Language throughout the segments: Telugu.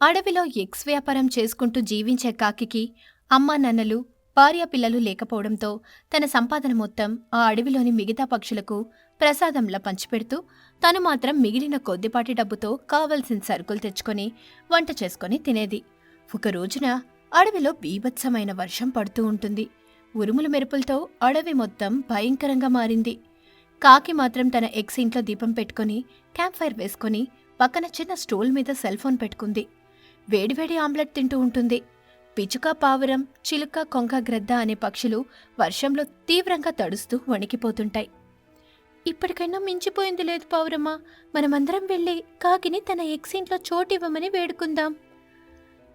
అడవిలో ఎగ్స్ వ్యాపారం చేసుకుంటూ జీవించే కాకికి అమ్మా నన్నలు భార్య పిల్లలు లేకపోవడంతో తన సంపాదన మొత్తం ఆ అడవిలోని మిగతా పక్షులకు ప్రసాదంలా పంచిపెడుతూ తను మాత్రం మిగిలిన కొద్దిపాటి డబ్బుతో కావలసిన సరుకులు తెచ్చుకొని వంట చేసుకొని తినేది. ఒక రోజున అడవిలో బీభత్సమైన వర్షం పడుతూ ఉంటుంది. ఉరుముల మెరుపులతో అడవి మొత్తం భయంకరంగా మారింది. కాకి మాత్రం తన ఎక్స్ ఇంట్లో దీపం పెట్టుకొని క్యాంప్ ఫైర్ వేసుకొని పక్కన చిన్న స్టూల్ మీద సెల్ ఫోన్ పెట్టుకుంది. వేడివేడి ఆమ్లెట్ తింటూ ఉంటుంది. పిచుక పావురం చిలుక కొంగ గ్రద్ద అనే పక్షులు వర్షంలో తీవ్రంగా తడుస్తూ వణికిపోతుంటాయి. ఇప్పటికైనా మించిపోయింది లేదు పావురమ్మా. మనమందరం వెళ్ళి కాకిని తన ఎక్సింట్లో చోటు ఇవ్వమని వేడుకుందాం.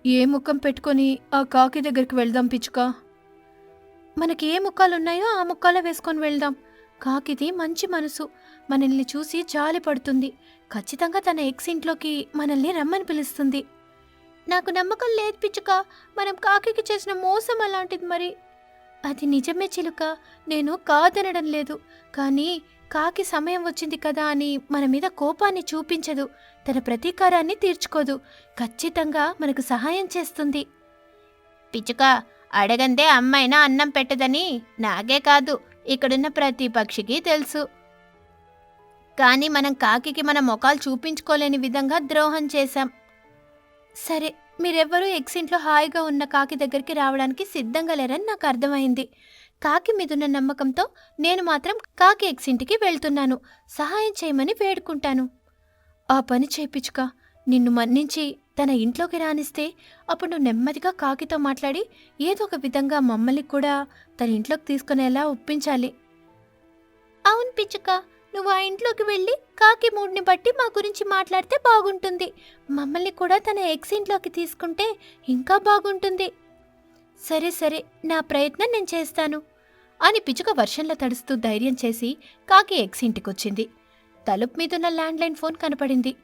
ఏ ముఖం పెట్టుకొని ఆ కాకి దగ్గరికి వెళ్దాం పిచుక? మనకి ఏ ముఖాలున్నాయో ఆ ముఖాలే వేసుకొని వెళ్దాం. కాకిది మంచి మనసు. మనల్ని చూసి జాలి పడుతుంది. ఖచ్చితంగా తన ఎక్స్ ఇంట్లోకి మనల్ని రమ్మని పిలుస్తుంది. నాకు నమ్మకం లేదు పిచ్చుక. మనం కాకికి చేసిన మోసం అలాంటిది మరి. అది నిజమే చిలుక. నేను కాదనడం లేదు. కానీ కాకి సమయం వచ్చింది కదా అని మన మీద కోపాన్ని చూపించదు. తన ప్రతీకారాన్ని తీర్చుకోదు. ఖచ్చితంగా మనకు సహాయం చేస్తుంది. పిచ్చుక అడగందే అమ్మైనా అన్నం పెట్టదని నాగే కాదు. ఇక్కడున్న ప్రతి పక్షికి తెలుసు. కానీ మనం కాకి మన మొఖాలు చూపించుకోలేని విధంగా ద్రోహం చేశాం. సరే మీరెవ్వరూ ఎక్సింట్లో హాయిగా ఉన్న కాకి దగ్గరికి రావడానికి సిద్ధంగా లేరని నాకు అర్థమైంది. కాకి మీదున్న నమ్మకంతో నేను మాత్రం కాకి ఎక్స్ వెళ్తున్నాను. సహాయం చేయమని వేడుకుంటాను. ఆ పని చేయించుక నిన్ను మన్నించి తన ఇంట్లోకి రానిస్తే అప్పుడు నువ్వు నెమ్మదిగా కాకితో మాట్లాడి ఏదో ఒక విధంగా మమ్మల్ని కూడా తన ఇంట్లోకి తీసుకునేలా ఒప్పించాలి. అవును పిచ్చుక. నువ్వు ఆ ఇంట్లోకి వెళ్ళి కాకి మూడ్ని బట్టి మా గురించి మాట్లాడితే బాగుంటుంది. మమ్మల్ని కూడా తన ఎక్స్ ఇంట్లోకి తీసుకుంటే ఇంకా బాగుంటుంది. సరే సరే నా ప్రయత్నం నేను చేస్తాను. అని పిచ్చుక వర్షంలో తడుస్తూ ధైర్యం చేసి కాకి ఎక్స్ ఇంటికొచ్చింది. తలుపు మీదున్న ల్యాండ్లైన్ ఫోన్ కనపడింది.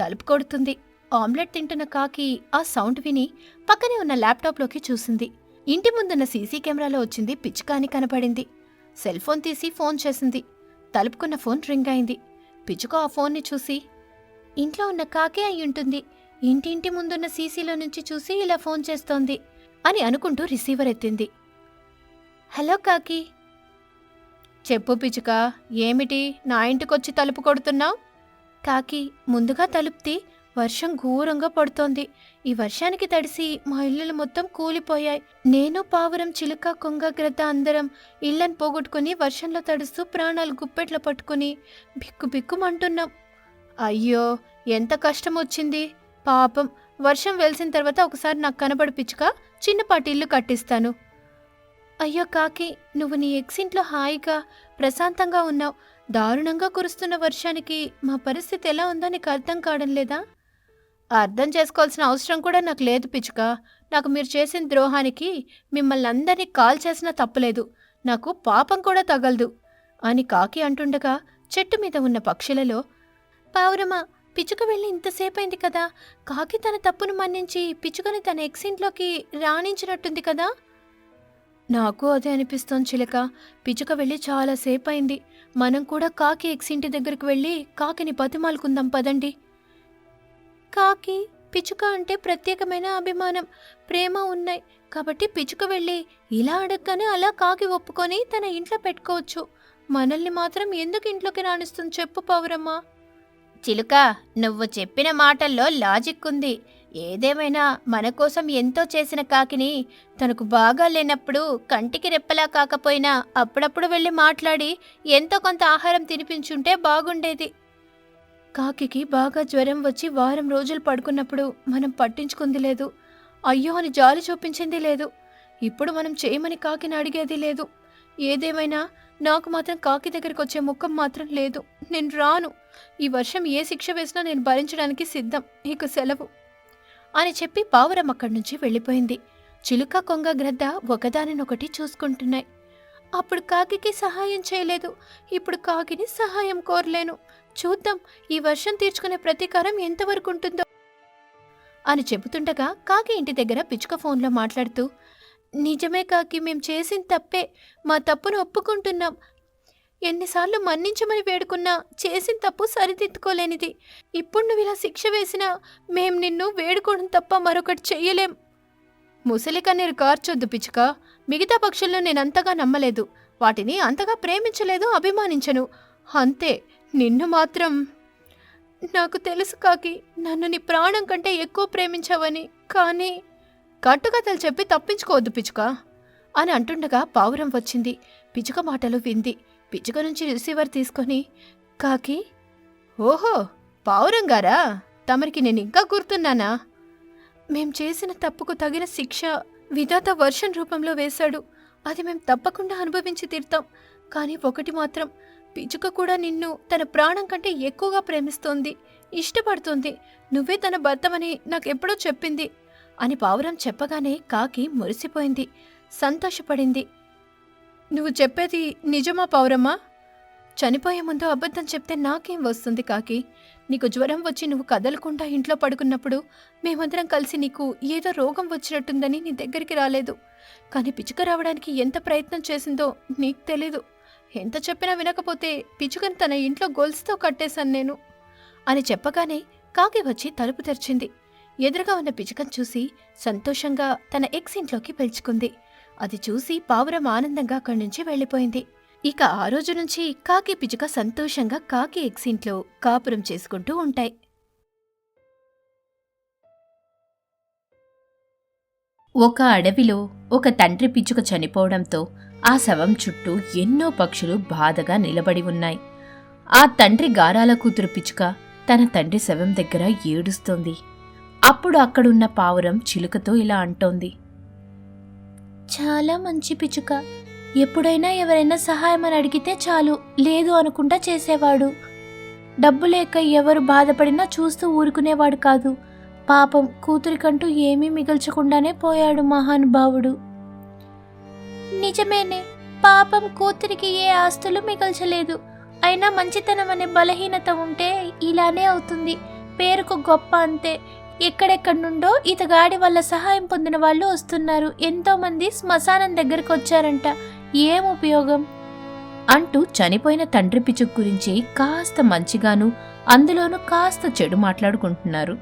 తలుపు కొడుతుంది. ఆమ్లెట్ తింటున్న కాకి ఆ సౌండ్ విని పక్కనే ఉన్న ల్యాప్టాప్లోకి చూసింది. ఇంటి ముందున్న సీసీ కెమెరాలో వచ్చింది పిచ్చుక అని కనపడింది. సెల్ ఫోన్ తీసి ఫోన్ చేసింది. తలుపుకున్న ఫోన్ రింగ్ అయింది. పిచ్చుక ఆ ఫోన్ని చూసి ఇంట్లో ఉన్న కాకే అయి ఉంటుంది. ఇంటింటి ముందున్న సీసీలో నుంచి చూసి ఇలా ఫోన్ చేస్తోంది అని అనుకుంటూ రిసీవర్ ఎత్తింది. హలో కాకి. చెప్పు పిచ్చుక ఏమిటి? నా ఇంటికొచ్చి తలుపు కొడుతున్నావు? కాకి ముందుగా తలుపుతి వర్షం ఘోరంగా పడుతోంది. ఈ వర్షానికి తడిసి మా ఇల్లులు మొత్తం కూలిపోయాయి. నేను పావురం చిలుక కొంగ గ్రద్ద అందరం ఇళ్ళని పోగొట్టుకుని వర్షంలో తడుస్తూ ప్రాణాలు గుప్పెట్లో పట్టుకుని బిక్కు బిక్కుమంటున్నాం. అయ్యో ఎంత కష్టం వచ్చింది పాపం వర్షం వెలిసిన తర్వాత ఒకసారి నాకు కనబడి పిచ్చుక చిన్నపాటి ఇల్లు కట్టిస్తాను. అయ్యో కాకి నువ్వు నీ ఎక్సింట్లో హాయిగా ప్రశాంతంగా ఉన్నావు. దారుణంగా కురుస్తున్న వర్షానికి మా పరిస్థితి ఎలా ఉందో నీకు అర్థం కావడం లేదా? అర్థం చేసుకోవాల్సిన అవసరం కూడా నాకు లేదు పిచ్చుక. నాకు మీరు చేసిన ద్రోహానికి మిమ్మల్ని అందరినీ కాల్ చేసినా తప్పులేదు. నాకు పాపం కూడా తగలదు అని కాకి అంటుండగా చెట్టు మీద ఉన్న పక్షులలో పావురమా పిచ్చుక వెళ్ళి ఇంతసేపైంది కదా? కాకి తన తప్పును మన్నించి పిచ్చుకని తన ఎక్సింట్లోకి రాణించినట్టుంది కదా? నాకు అదే అనిపిస్తోంది చిలక. పిచ్చుక వెళ్ళి చాలాసేపు అయింది మనం కూడా కాకి ఎక్సింటి దగ్గరికి వెళ్ళి కాకిని బతిమాలుకుందాం పదండి. కాకి పిచ్చుక అంటే ప్రత్యేకమైన అభిమానం. ప్రేమ ఉన్నాయి. కాబట్టి పిచ్చుక వెళ్ళి ఇలా అడగగానే అలా కాకి ఒప్పుకొని తన ఇంట్లో పెట్టుకోవచ్చు. మనల్ని మాత్రం ఎందుకు ఇంట్లోకి రాణిస్తుంది చెప్పు పౌరమ్మా. చిలుక నువ్వు చెప్పిన మాటల్లో లాజిక్ ఉంది. ఏదేమైనా మన కోసం ఎంతో చేసిన కాకిని తనకు బాగా లేనప్పుడు కంటికి రెప్పలా కాకపోయినా అప్పుడప్పుడు వెళ్ళి మాట్లాడి ఎంతో కొంత ఆహారం తినిపించుంటే బాగుండేది. కాకికి బాగా జ్వరం వచ్చి వారం రోజులు పడుకున్నప్పుడు మనం పట్టించుకుంది లేదు. అయ్యో అని జాలి చూపించింది లేదు. ఇప్పుడు మనం చేయమని కాకిని అడిగేది లేదు. ఏదేమైనా నాకు మాత్రం కాకి దగ్గరికి వచ్చే ముఖం మాత్రం లేదు. నేను రాను. ఈ వర్షం ఏ శిక్ష వేసినా నేను భరించడానికి సిద్ధం. నీకు సెలవు. అని చెప్పి పావురం అక్కడి నుంచి వెళ్ళిపోయింది. చిలుక కొంగ గ్రద్ద ఒకదానినొకటి చూసుకుంటున్నాయి. అప్పుడు కాకికి సహాయం చేయలేదు. ఇప్పుడు కాకిని సహాయం కోరలేను. చూద్దాం ఈ వర్షం తీర్చుకునే ప్రతీకారం ఎంతవరకు ఉంటుందో. అని చెబుతుండగా కాకి ఇంటి దగ్గర పిచ్చుక ఫోన్లో మాట్లాడుతూ నిజమే కాకి మేం చేసిన తప్పే. మా తప్పును ఒప్పుకుంటున్నాం. ఎన్నిసార్లు మన్నించమని వేడుకున్నా చేసిన తప్పు సరిదిద్దుకోలేనిది. ఇప్పుడు నువ్వు ఇలా శిక్ష వేసినా మేం నిన్ను వేడుకోవడం తప్ప మరొకటి చెయ్యలేం. ముసలి కన్నీరు కార్చొద్దు పిచ్చుక. మిగతా పక్షులను నేనంతగా నమ్మలేదు. వాటిని అంతగా ప్రేమించలేదు అభిమానించను. అంతే నిన్ను మాత్రం. నాకు తెలుసు కాకి నన్ను నీ ప్రాణం కంటే ఎక్కువ ప్రేమించావని కానీ కట్టుకథలు చెప్పి తప్పించుకోవద్దు పిచ్చుక అని అంటుండగా పావురం వచ్చింది. పిచ్చుక మాటలు వింది. పిచ్చుక నుంచి రిసీవర్ తీసుకొని కాకి ఓహో పావురం గారా? తమరికి నేను ఇంకా గుర్తున్నానా? మేం చేసిన తప్పుకు తగిన శిక్ష విధాత వర్షన్ రూపంలో వేశాడు. అది మేం తప్పకుండా అనుభవించి తీర్తాం. కానీ ఒకటి మాత్రం పిచ్చుక కూడా నిన్ను తన ప్రాణం కంటే ఎక్కువగా ప్రేమిస్తోంది ఇష్టపడుతుంది. నువ్వే తన భర్తమని నాకెప్పుడో చెప్పింది. అని పావురం చెప్పగానే కాకి మురిసిపోయింది సంతోషపడింది. నువ్వు చెప్పేది నిజమా పౌరమ్మా చనిపోయే ముందు అబద్ధం చెప్తే నాకేం వస్తుంది కాకి? నీకు జ్వరం వచ్చి నువ్వు కదలకుండా ఇంట్లో పడుకున్నప్పుడు మేమందరం కలిసి నీకు ఏదో రోగం వచ్చినట్టుందని నీ దగ్గరికి రాలేదు. కానీ పిచ్చుక రావడానికి ఎంత ప్రయత్నం చేసిందో నీకు తెలీదు. ఎంత చెప్పినా వినకపోతే పిచ్చుకని తన ఇంట్లో గొలుసుతో కట్టేశాను నేను. అని చెప్పగానే కాకి వచ్చి తలుపు తెరిచింది. ఎదురుగా ఉన్న పిచ్చుకను చూసి సంతోషంగా తన ఎక్స్ ఇంట్లోకి పిలుచుకుంది. అది చూసి పావురం ఆనందంగా అక్కడి నుంచి వెళ్ళిపోయింది. ఇక ఆ రోజు నుంచి కాకి పిచ్చుక సంతోషంగా కాకి ఎక్స్ ఇంట్లో కాపురం చేసుకుంటూ ఉంటాయి. ఒక అడవిలో ఒక తండ్రి పిచ్చుక చనిపోవడంతో ఆ శవం చుట్టూ ఎన్నో పక్షులు బాధగా నిలబడి ఉన్నాయి. ఆ తండ్రి గారాల కూతురు పిచ్చుక తన తండ్రి శవం దగ్గర ఏడుస్తోంది. అప్పుడు అక్కడున్న పావురం చిలుకతో ఇలా అంటోంది. చాలా మంచి పిచ్చుక ఎప్పుడైనా ఎవరైనా సహాయం అని అడిగితే చాలు లేదు అనుకుంటా చేసేవాడు. డబ్బు లేక ఎవరు బాధపడినా చూస్తూ ఊరుకునేవాడు కాదు. పాపం కూతురికంటూ ఏమీ మిగల్చకుండానే పోయాడు మహానుభావుడు. నిజమేనే పాపం కూతురికి ఏ ఆస్తులు మిగల్చలేదు. అయినా మంచితనం అనే బలహీనత ఉంటే ఇలానే అవుతుంది. పేరుకు గొప్ప అంతే. ఎక్కడెక్కడి నుండో ఇతగాడి వల్ల సహాయం పొందిన వాళ్ళు వస్తున్నారు. ఎంతో మంది శ్మశానం దగ్గరకు వచ్చారంట. ఏం ఉపయోగం? అంటూ చనిపోయిన తండ్రి పిచుక్ గురించి కాస్త మంచిగాను అందులోనూ కాస్త చెడు మాట్లాడుకుంటున్నారు.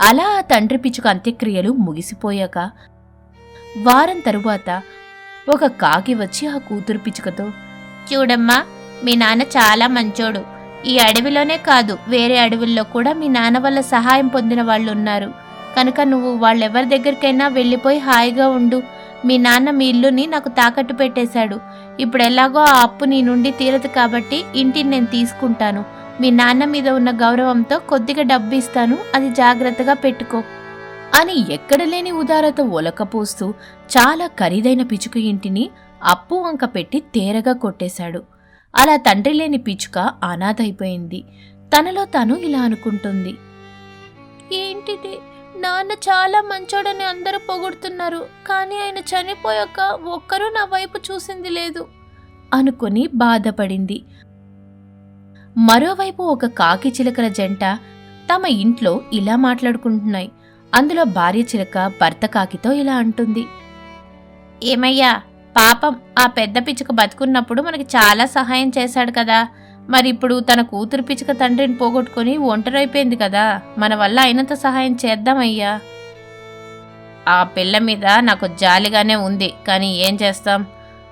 అలా ఆ తండ్రి పిచ్చుక అంత్యక్రియలు ముగిసిపోయాక వారం తరువాత ఒక కాకి వచ్చి ఆ కూతురు పిచ్చుకతో చూడమ్మా మీ నాన్న చాలా మంచోడు. ఈ అడవిలోనే కాదు వేరే అడవుల్లో కూడా మీ నాన్న వల్ల సహాయం పొందిన వాళ్ళు ఉన్నారు కనుక నువ్వు వాళ్ళెవరి దగ్గరికైనా వెళ్ళిపోయి హాయిగా ఉండు. మీ నాన్న మీ ఇల్లుని నాకు తాకట్టు పెట్టేశాడు. ఇప్పుడు ఎలాగో ఆ అప్పు నీ నుండి తీరదు కాబట్టి ఇంటిని నేను తీసుకుంటాను. మీ నాన్న మీద ఉన్న గౌరవంతో కొద్దిగా డబ్బు ఇస్తాను అది జాగ్రత్తగా పెట్టుకో. అని ఎక్కడ లేని ఉదారత ఒలకపోస్తూ చాలా ఖరీదైన పిచుక ఇంటిని అప్పు వంక పెట్టి తేరగా కొట్టేశాడు. అలా తండ్రి లేని పిచుక అనాథైపోయింది. తనలో తాను ఇలా అనుకుంటుంది. ఏంటిది? నాన్న చాలా మంచోడని అందరూ పొగుడుతున్నారు. కానీ ఆయన చనిపోయాక ఒక్కరూ నా వైపు చూసింది లేదు. అనుకొని బాధపడింది. మరోవైపు ఒక కాకి చిలకల జంట తమ ఇంట్లో ఇలా మాట్లాడుకుంటున్నాయి. అందులో భార్య చిలక భర్త కాకితో ఇలా అంటుంది. ఏమయ్యా? పాపం ఆ పెద్ద పిచ్చుక బతుకున్నప్పుడు మనకి చాలా సహాయం చేశాడు కదా. మరి ఇప్పుడు తన కూతురు పిచ్చుక తండ్రిని పోగొట్టుకుని ఒంటరైపోయింది కదా. మన వల్ల అయినంత సహాయం చేద్దామయ్యా ఆ పిల్ల మీద నాకు జాలిగానే ఉంది. కానీ ఏం చేస్తాం?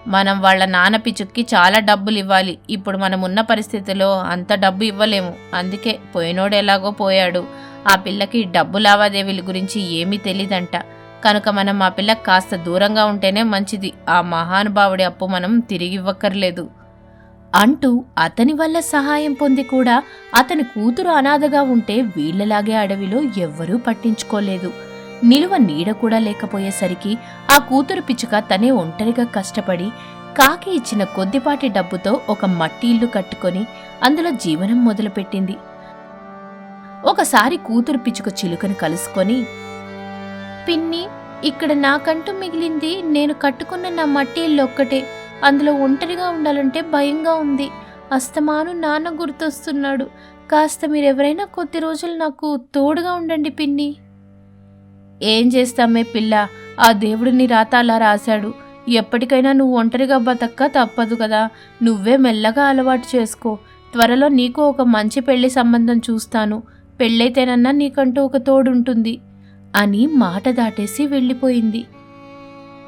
మనం వాళ్ళ నాన్న పిచ్చుక్కి చాలా డబ్బులు ఇవ్వాలి. ఇప్పుడు మనం ఉన్న పరిస్థితిలో అంత డబ్బు ఇవ్వలేము. అందుకే పోయినోడు ఎలాగో పోయాడు. ఆ పిల్లకి డబ్బు లావాదేవీల గురించి ఏమీ తెలీదంట. కనుక మనం ఆ పిల్ల కాస్త దూరంగా ఉంటేనే మంచిది. ఆ మహానుభావుడి అప్పు మనం తిరిగివ్వక్కర్లేదు. అంటూ అతని వల్ల సహాయం పొంది కూడా అతని కూతురు అనాథగా ఉంటే వీళ్ళలాగే అడవిలో ఎవ్వరూ పట్టించుకోలేదు. నిలువ నీడ కూడా లేకపోయేసరికి ఆ కూతురు పిచ్చుక తనే ఒంటరిగా కష్టపడి కాకి ఇచ్చిన కొద్దిపాటి డబ్బుతో ఒక మట్టి ఇల్లు కట్టుకొని అందులో జీవనం మొదలుపెట్టింది. ఒకసారి కూతురు పిచ్చుక చిలుకను కలుసుకొని పిన్ని ఇక్కడ నాకంటూ మిగిలింది నేను కట్టుకున్న నా మట్టి ఇల్లు ఒక్కటే. అందులో ఒంటరిగా ఉండాలంటే భయంగా ఉంది. అస్తమాను నాన్న గుర్తొస్తున్నాడు. కాస్త మీరెవరైనా కొద్ది రోజులు నాకు తోడుగా ఉండండి పిన్ని. ఏం చేస్తామే పిల్ల? ఆ దేవుడిని రాత అలా రాశాడు. ఎప్పటికైనా నువ్వు ఒంటరిగా బతక్క తప్పదు కదా. నువ్వే మెల్లగా అలవాటు చేసుకో. త్వరలో నీకు ఒక మంచి పెళ్ళి సంబంధం చూస్తాను. పెళ్ళైతేనన్నా నీకంటూ ఒక తోడుంటుంది. అని మాట దాటేసి వెళ్ళిపోయింది.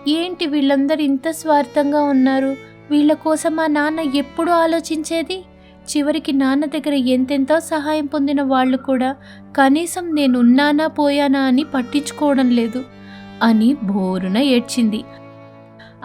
ఏంటి వీళ్ళందరూ ఇంత స్వార్థంగా ఉన్నారు? వీళ్ళ కోసం మా నాన్న ఎప్పుడు ఆలోచించేది? చివరికి నాన్న దగ్గర ఎంతెంతో సహాయం పొందిన వాళ్ళు కూడా కనీసం నేనున్నానా పోయానా అని పట్టించుకోవడం లేదు అని బోరున ఏడ్చింది.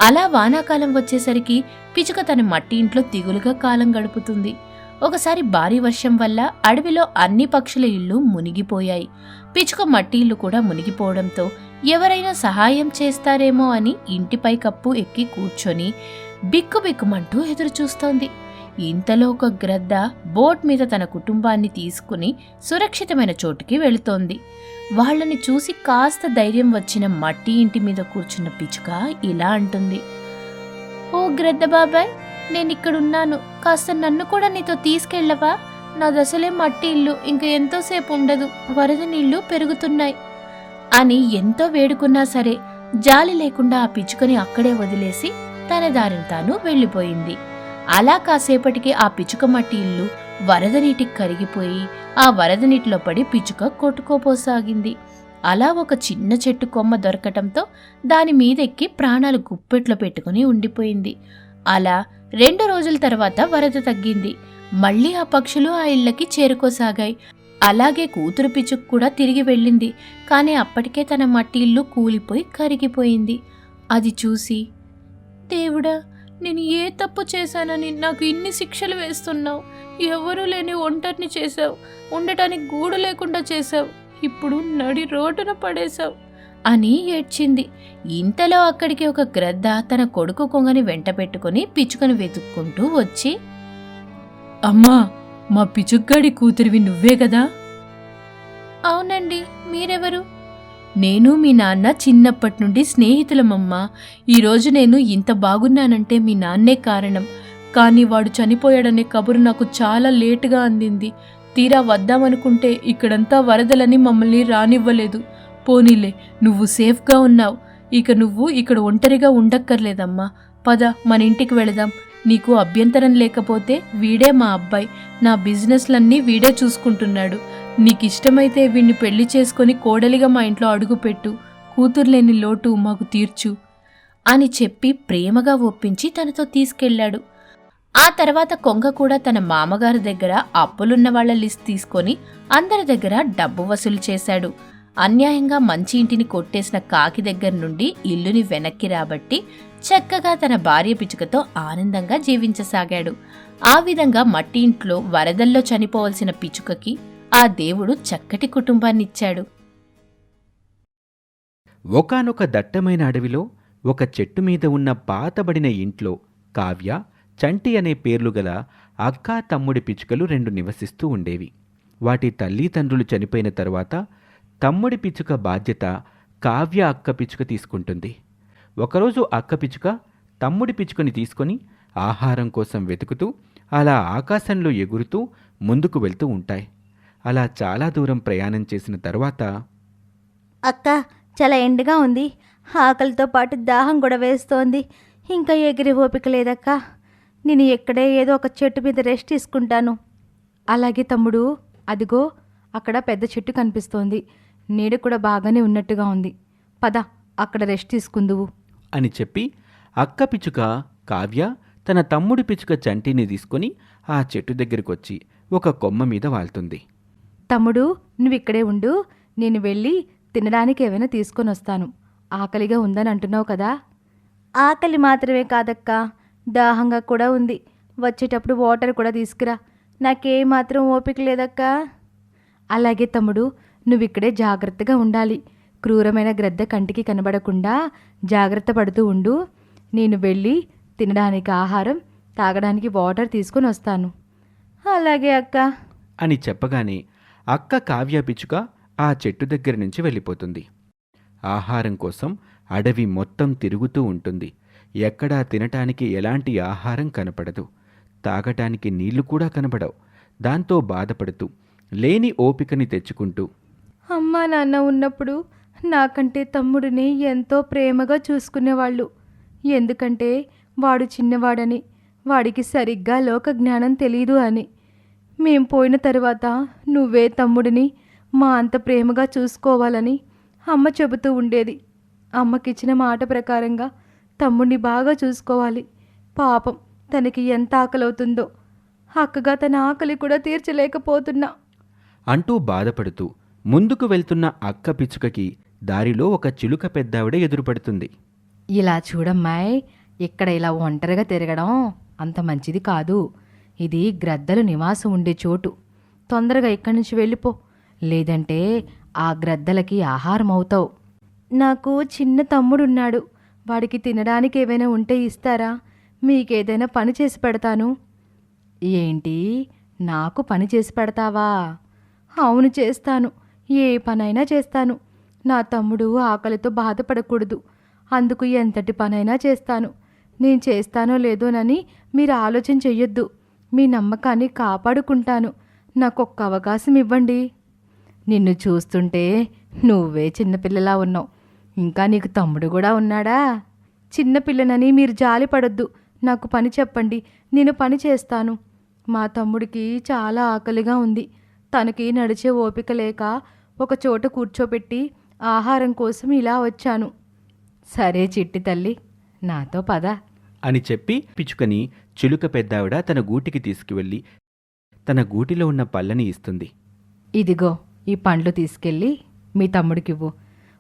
అలా వానాకాలం వచ్చేసరికి పిచుక తన మట్టి ఇంట్లో దిగులుగా కాలం గడుపుతుంది. ఒకసారి భారీ వర్షం వల్ల అడవిలో అన్ని పక్షుల ఇళ్ళు మునిగిపోయాయి. పిచుక మట్టి ఇల్లు కూడా మునిగిపోవడంతో ఎవరైనా సహాయం చేస్తారేమో అని ఇంటిపై కప్పు ఎక్కి కూర్చొని బిక్కుబిక్కుమంటూ ఎదురుచూస్తోంది. ఇంతలో ఒక గ్రద్ద బోట్ మీద తన కుటుంబాన్ని తీసుకుని సురక్షితమైన చోటుకి వెళుతోంది. వాళ్ళని చూసి కాస్త ధైర్యం వచ్చిన మట్టి ఇంటి మీద కూర్చున్న పిచుక ఇలా అంటుంది. ఓ గ్రద్ద బాబాయ్ నేను ఇక్కడున్నాను కాస్త నన్ను కూడా నీతో తీసుకెళ్ళవా? నా దశలే మట్టి ఇల్లు ఇంక ఎంతోసేపు ఉండదు వరద నీళ్ళు పెరుగుతున్నాయి. అని ఎంతో వేడుకున్నా సరే జాలి లేకుండా ఆ పిచుకని అక్కడే వదిలేసి తన దారిని తాను వెళ్ళిపోయింది. అలా కాసేపటికి ఆ పిచుక మట్టి ఇల్లు వరద నీటికి కరిగిపోయి ఆ వరద నీటిలో పడి పిచుక కొట్టుకోపోసాగింది. అలా ఒక చిన్న చెట్టు కొమ్మ దొరకటంతో దాని మీదెక్కి ప్రాణాలు గుప్పెట్లో పెట్టుకుని ఉండిపోయింది. అలా రెండు రోజుల తర్వాత వరద తగ్గింది. మళ్ళీ ఆ పక్షులు ఆ ఇళ్ళకి చేరుకోసాగాయి. అలాగే కూతురు పిచుకు కూడా తిరిగి వెళ్ళింది. కానీ అప్పటికే తన మట్టి ఇల్లు కూలిపోయి కరిగిపోయింది. అది చూసి దేవుడా నేను ఏ తప్పు చేశానని నాకు ఇన్ని శిక్షలు వేస్తున్నావు. ఎవరూ లేని ఒంటరిని చేశావు. ఉండటానికి గూడు లేకుండా చేశావు. ఇప్పుడు నడి రోడ్డున పడేశావు అని ఏడ్చింది. ఇంతలో అక్కడికి ఒక గ్రద్ద తన కొడుకు కొంగని వెంట పెట్టుకుని పిచ్చుకను వెతుక్కుంటూ వచ్చి అమ్మా మా పిచుగ్గాడి కూతురివి నువ్వే కదా? అవునండి మీరెవరు? నేను మీ నాన్న చిన్నప్పటి నుండి స్నేహితులమమ్మా ఈరోజు నేను ఇంత బాగున్నానంటే మీ నాన్నే కారణం. కానీ వాడు చనిపోయాడనే కబురు నాకు చాలా లేటుగా అందింది. తీరా వద్దామనుకుంటే ఇక్కడంతా వరదలని మమ్మల్ని రానివ్వలేదు. పోనీలే నువ్వు సేఫ్గా ఉన్నావు. ఇక నువ్వు ఇక్కడ ఒంటరిగా ఉండక్కర్లేదమ్మా. పద మన ఇంటికి వెళదాం. నీకు అభ్యంతరం లేకపోతే వీడే మా అబ్బాయి. నా బిజినెస్లన్నీ వీడే చూసుకుంటున్నాడు. నీకిష్టమైతే వీణ్ణి పెళ్ళి చేసుకొని కోడలిగా మా ఇంట్లో అడుగుపెట్టు. కూతుర్లేని లోటు మాకు తీర్చు. అని చెప్పి ప్రేమగా ఒప్పించి తనతో తీసుకెళ్ళాడు. ఆ తర్వాత కొంగ కూడా తన మామగారి దగ్గర అప్పులున్న వాళ్ళ లిస్ట్ తీసుకొని అందరి దగ్గర డబ్బు వసూలు చేశాడు. అన్యాయంగా మంచి ఇంటిని కొట్టేసిన కాకి దగ్గర నుండి ఇల్లుని వెనక్కి రాబట్టి చక్కగా తన భార్య పిచ్చుకతో ఆనందంగా జీవించసాగాడు. ఆ విధంగా మట్టి ఇంట్లో వరదల్లో చనిపోవలసిన పిచ్చుకకి ఆ దేవుడు చక్కటి కుటుంబాన్నిచ్చాడు. ఒకానొక దట్టమైన అడవిలో ఒక చెట్టు మీద ఉన్న పాతబడిన ఇంట్లో కావ్య చంటి అనే పేర్లు గల అక్కా తమ్ముడి పిచ్చుకలు రెండు నివసిస్తూ ఉండేవి. వాటి తల్లిదండ్రులు చనిపోయిన తర్వాత తమ్ముడి పిచ్చుక బాధ్యత కావ్య అక్క పిచ్చుక తీసుకుంటుంది. ఒకరోజు అక్క పిచ్చుక తమ్ముడి పిచ్చుకని తీసుకొని ఆహారం కోసం వెతుకుతూ అలా ఆకాశంలో ఎగురుతూ ముందుకు వెళ్తూ ఉంటాయి. అలా చాలా దూరం ప్రయాణం చేసిన తర్వాత అక్క చాలా ఎండగా ఉంది. ఆకలితో పాటు దాహం కూడా వేస్తోంది. ఇంకా ఎగిరి ఓపిక లేదక్క. నేను ఎక్కడే ఏదో ఒక చెట్టు మీద రెస్ట్ తీసుకుంటాను. అలాగే తమ్ముడు అదిగో అక్కడ పెద్ద చెట్టు కనిపిస్తోంది. నీడ కూడా బాగానే ఉన్నట్టుగా ఉంది. పద అక్కడ రెస్ట్ తీసుకుందువు. అని చెప్పి అక్క పిచ్చుక కావ్య తన తమ్ముడి పిచ్చుక చంటిని తీసుకొని ఆ చెట్టు దగ్గరికి వచ్చి ఒక కొమ్మ మీద వాళ్తుంది. తమ్ముడు నువ్వు ఇక్కడే ఉండు. నేను వెళ్ళి తినడానికి ఏమైనా తీసుకొని వస్తాను. ఆకలిగా ఉందని అంటున్నావు కదా. ఆకలి మాత్రమే కాదక్క. దాహంగా కూడా ఉంది. వచ్చేటప్పుడు వాటర్ కూడా తీసుకురా. నాకే మాత్రం ఓపిక లేదక్కా. అలాగే తమ్ముడు నువ్వు ఇక్కడే జాగ్రత్తగా ఉండాలి. క్రూరమైన గ్రద్ద కంటికి కనబడకుండా జాగ్రత్త పడుతూ ఉండు. నేను వెళ్ళి తినడానికి ఆహారం తాగడానికి వాటర్ తీసుకొని వస్తాను. అలాగే అక్క. అని చెప్పగానే అక్క కావ్య పిచ్చుక ఆ చెట్టు దగ్గర నుంచి వెళ్ళిపోతుంది. ఆహారం కోసం అడవి మొత్తం తిరుగుతూ ఉంటుంది. ఎక్కడా తినటానికి ఎలాంటి ఆహారం కనపడదు. తాగటానికి నీళ్ళు కూడా కనపడవు దాంతో బాధపడుతూ లేని ఓపికని తెచ్చుకుంటూ అమ్మా నాన్న ఉన్నప్పుడు నాకంటే తమ్ముడిని ఎంతో ప్రేమగా చూసుకునేవాళ్ళు. ఎందుకంటే వాడు చిన్నవాడని వాడికి సరిగ్గా లోక జ్ఞానం తెలీదు అని. మేం పోయిన తర్వాత నువ్వే తమ్ముడిని మా అంత ప్రేమగా చూసుకోవాలని అమ్మ చెబుతూ ఉండేది. అమ్మకిచ్చిన మాట ప్రకారంగా తమ్ముడిని బాగా చూసుకోవాలి. పాపం తనకి ఎంత ఆకలవుతుందో. అక్కగా తన ఆకలి కూడా తీర్చలేకపోతున్నా. అంటూ బాధపడుతూ ముందుకు వెళ్తున్న అక్క పిచ్చుకకి దారిలో ఒక చిలుక పెద్దావిడ ఎదురుపడుతుంది. ఇలా చూడమ్మాయ్ ఇక్కడ ఇలా ఒంటరిగా తిరగడం అంత మంచిది కాదు. ఇది గ్రద్దలు నివాసం ఉండే చోటు. తొందరగా ఇక్కడి నుంచి వెళ్ళిపో. లేదంటే ఆ గ్రద్దలకి ఆహారం అవుతావు. నాకు చిన్న తమ్ముడున్నాడు. వాడికి తినడానికి ఏవైనా ఉంటే ఇస్తారా? మీకేదైనా పని చేసి పెడతాను. ఏంటి? నాకు పని చేసి పెడతావా? అవును చేస్తాను. ఏ పనైనా చేస్తాను. నా తమ్ముడు ఆకలితో బాధపడకూడదు. అందుకు ఎంతటి పనైనా చేస్తాను. నేను చేస్తానో లేదోనని మీరు ఆలోచన చెయ్యొద్దు. మీ నమ్మకాన్ని కాపాడుకుంటాను. నాకు ఒక్క అవకాశం ఇవ్వండి. నిన్ను చూస్తుంటే నువ్వే చిన్నపిల్లలా ఉన్నావు. ఇంకా నీకు తమ్ముడు కూడా ఉన్నాడా? చిన్నపిల్లనని మీరు జాలి పడొద్దు. నాకు పని చెప్పండి. నేను పని చేస్తాను. మా తమ్ముడికి చాలా ఆకలిగా ఉంది. తనకి నడిచే ఓపిక లేక ఒక చోట కూర్చోబెట్టి ఆహారం కోసం ఇలా వచ్చాను. సరే చిట్టి తల్లి నాతో పద. అని చెప్పి పిచ్చుకని చిలుక పెద్దావిడ తన గూటికి తీసుకువెళ్ళి తన గూటిలో ఉన్న పళ్ళని ఇస్తుంది. ఇదిగో ఈ పండ్లు తీసుకెళ్ళి మీ తమ్ముడికివ్వు.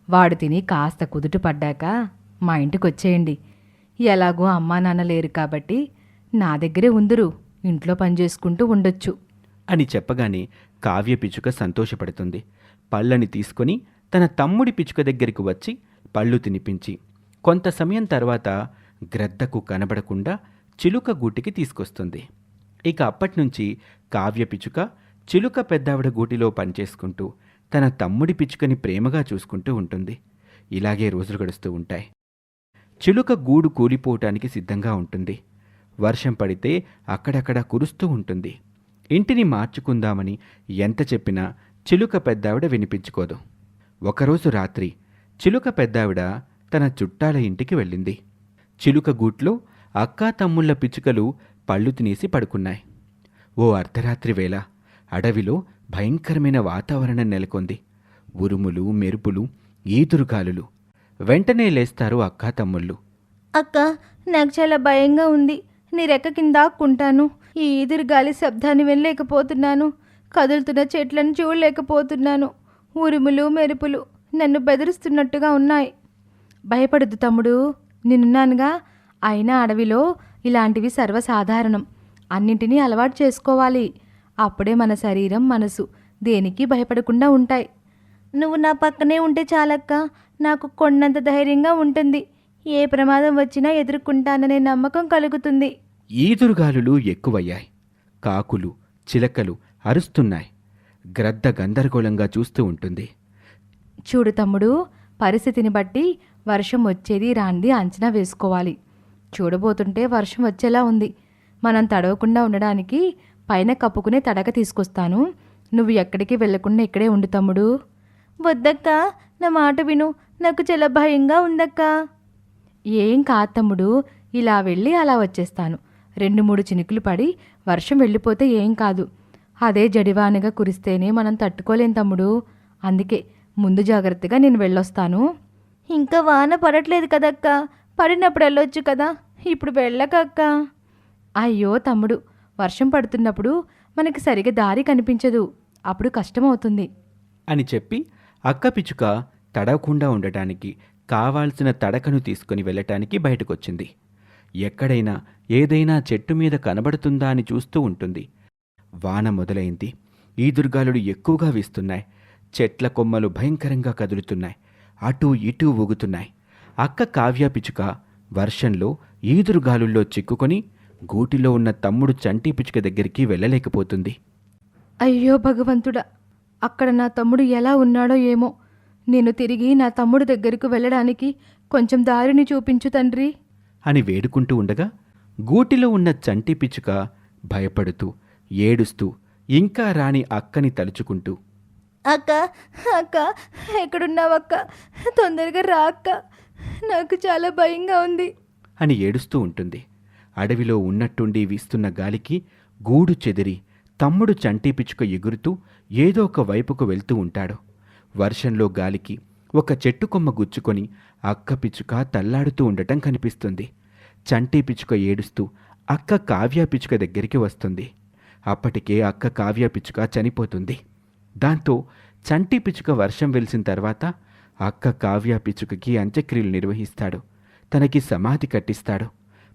వాడు తిని కాస్త కుదుట పడ్డాక మా ఇంటికి వచ్చేయండి ఎలాగో అమ్మా నాన్న లేరు కాబట్టి నా దగ్గరే ఉందురు ఇంట్లో పని చేసుకుంటూ ఉండొచ్చు. అని చెప్పగానే కావ్య పిచ్చుక సంతోషపడుతుంది. పళ్ళని తీసుకొని తన తమ్ముడి పిచ్చుక దగ్గరికి వచ్చి పళ్ళు తినిపించి కొంత సమయం తర్వాత గ్రద్దకు కనబడకుండా చిలుక గూటికి తీసుకొస్తుంది. ఇక అప్పటినుంచి కావ్య పిచ్చుక చిలుక పెద్దావిడ గూటిలో పనిచేసుకుంటూ తన తమ్ముడి పిచ్చుకని ప్రేమగా చూసుకుంటూ ఉంటుంది. ఇలాగే రోజులు గడుస్తూ ఉంటాయి. చిలుక గూడు కూలిపోవటానికి సిద్ధంగా ఉంటుంది. వర్షం పడితే అక్కడక్కడ కురుస్తూ ఉంటుంది. ఇంటిని మార్చుకుందామని ఎంత చెప్పినా చిలుక పెద్దావిడ వినిపించుకోదు. ఒకరోజు రాత్రి చిలుక పెద్దావిడ తన చుట్టాల ఇంటికి వెళ్ళింది. చిలుక గూట్లో అక్కా తమ్ముళ్ళ పిచ్చుకలు పళ్ళు తినేసి పడుకున్నాయి. ఓ అర్ధరాత్రి వేళ అడవిలో భయంకరమైన వాతావరణం నెలకొంది. ఉరుములు మెరుపులు ఈదురుగాలులు. వెంటనే లేస్తారు అక్కా తమ్ముళ్ళు. అక్క నాకు చాలా భయంగా ఉంది. నీ రెక్క కింద ఈ ఈదురుగాలి శబ్దాన్ని వినలేకపోతున్నాను. కదులుతున్న చెట్లను చూడలేకపోతున్నాను. ఉరుములు మెరుపులు నన్ను బెదిరిస్తున్నట్టుగా ఉన్నాయి. భయపడద్దు తమ్ముడు నేనున్నానుగా అయినా అడవిలో ఇలాంటివి సర్వసాధారణం. అన్నింటినీ అలవాటు చేసుకోవాలి. అప్పుడే మన శరీరం మనసు దేనికి భయపడకుండా ఉంటాయి. నువ్వు నా పక్కనే ఉంటే చాలక్క. నాకు కొండంత ధైర్యంగా ఉంటుంది. ఏ ప్రమాదం వచ్చినా ఎదుర్కొంటాననే నమ్మకం కలుగుతుంది. ఈదురుగాలులు ఎక్కువయ్యాయి. కాకులు చిలకలు అరుస్తున్నాయి. గ్రద్ద గందరగోళంగా చూస్తూ ఉంటుంది. చూడు తమ్ముడు పరిస్థితిని బట్టి వర్షం వచ్చేది రాంది అంచనా వేసుకోవాలి. చూడబోతుంటే వర్షం వచ్చేలా ఉంది. మనం తడవకుండా ఉండడానికి పైన కప్పుకునే తడక తీసుకొస్తాను. నువ్వు ఎక్కడికి వెళ్ళకుండా ఇక్కడే ఉండు తమ్ముడు. వద్దక్క నా మాట విను. నాకు చాలా భయంగా ఉందక్క. ఏం కాదు తమ్ముడు ఇలా వెళ్ళి అలా వచ్చేస్తాను. రెండు మూడు చినుకులు పడి వర్షం వెళ్ళిపోతే ఏం కాదు. అదే జడివానగా కురిస్తేనే మనం తట్టుకోలేం తమ్ముడు. అందుకే ముందు జాగ్రత్తగా నేను వెళ్ళొస్తాను. ఇంకా వాన పడట్లేదు కదక్క. పడినప్పుడు వెళ్ళొచ్చు కదా. ఇప్పుడు వెళ్ళకక్క. అయ్యో తమ్ముడు వర్షం పడుతున్నప్పుడు మనకి సరిగా దారి కనిపించదు. అప్పుడు కష్టమవుతుంది. అని చెప్పి అక్క పిచ్చుక తడవకుండా ఉండటానికి కావాల్సిన తడకను తీసుకుని వెళ్ళటానికి బయటకొచ్చింది. ఎక్కడైనా ఏదైనా చెట్టు మీద కనబడుతుందా అని చూస్తూ ఉంటుంది. వాన మొదలైంది. ఈదురుగాలులు ఎక్కువగా వీస్తున్నాయి. చెట్ల కొమ్మలు భయంకరంగా కదులుతున్నాయి. అటూ ఇటూ ఊగుతున్నాయి. అక్క కావ్య పిచ్చుక వర్షంలో ఈదురుగాలుల్లో చిక్కుకొని గూటిలో ఉన్న తమ్ముడు చంటి పిచ్చుక దగ్గరికి వెళ్ళలేకపోతుంది. అయ్యో భగవంతుడా! అక్కడ నా తమ్ముడు ఎలా ఉన్నాడో ఏమో. నేను తిరిగి నా తమ్ముడు దగ్గరకు వెళ్ళడానికి కొంచెం దారిని చూపించు తండ్రి. అని వేడుకుంటూ ఉండగా గూటిలో ఉన్న చంటి పిచ్చుక భయపడుతూ ఏడుస్తూ ఇంకా రాని అక్కని తలుచుకుంటూ అక్క అక్క ఎక్కడున్నావక్క తొందరగా రా అక్క. నాకు చాలా భయంగా ఉంది. అని ఏడుస్తూ ఉంటుంది. అడవిలో ఉన్నట్టుండి వీస్తున్న గాలికి గూడు చెదిరి తమ్ముడు చంటి పిచ్చుక ఎగురుతూ ఏదో ఒక వైపుకు వెళ్తూ ఉంటాడు. వర్షంలో గాలికి ఒక చెట్టు కొమ్మ గుచ్చుకొని అక్క పిచ్చుక తల్లాడుతూ ఉండటం కనిపిస్తుంది. చంటి పిచ్చుక ఏడుస్తూ అక్క కావ్య పిచ్చుక దగ్గరికి వస్తుంది. అప్పటికే అక్క కావ్య పిచ్చుక చనిపోతుంది. దాంతో చంటి పిచ్చుక వర్షం వెలిసిన తర్వాత అక్క కావ్య పిచ్చుకకి అంత్యక్రియలు నిర్వహిస్తాడు. తనకి సమాధి కట్టిస్తాడు.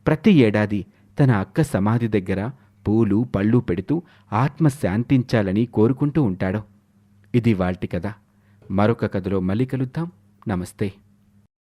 ప్రతి ఏడాది తన అక్క సమాధి దగ్గర పూలు పళ్ళు పెడుతూ ఆత్మ శాంతించాలని కోరుకుంటూ ఉంటాడు. ఇది వాల్టి కథ. మరొక కథలో మళ్ళీ కలుద్దాం. నమస్తే.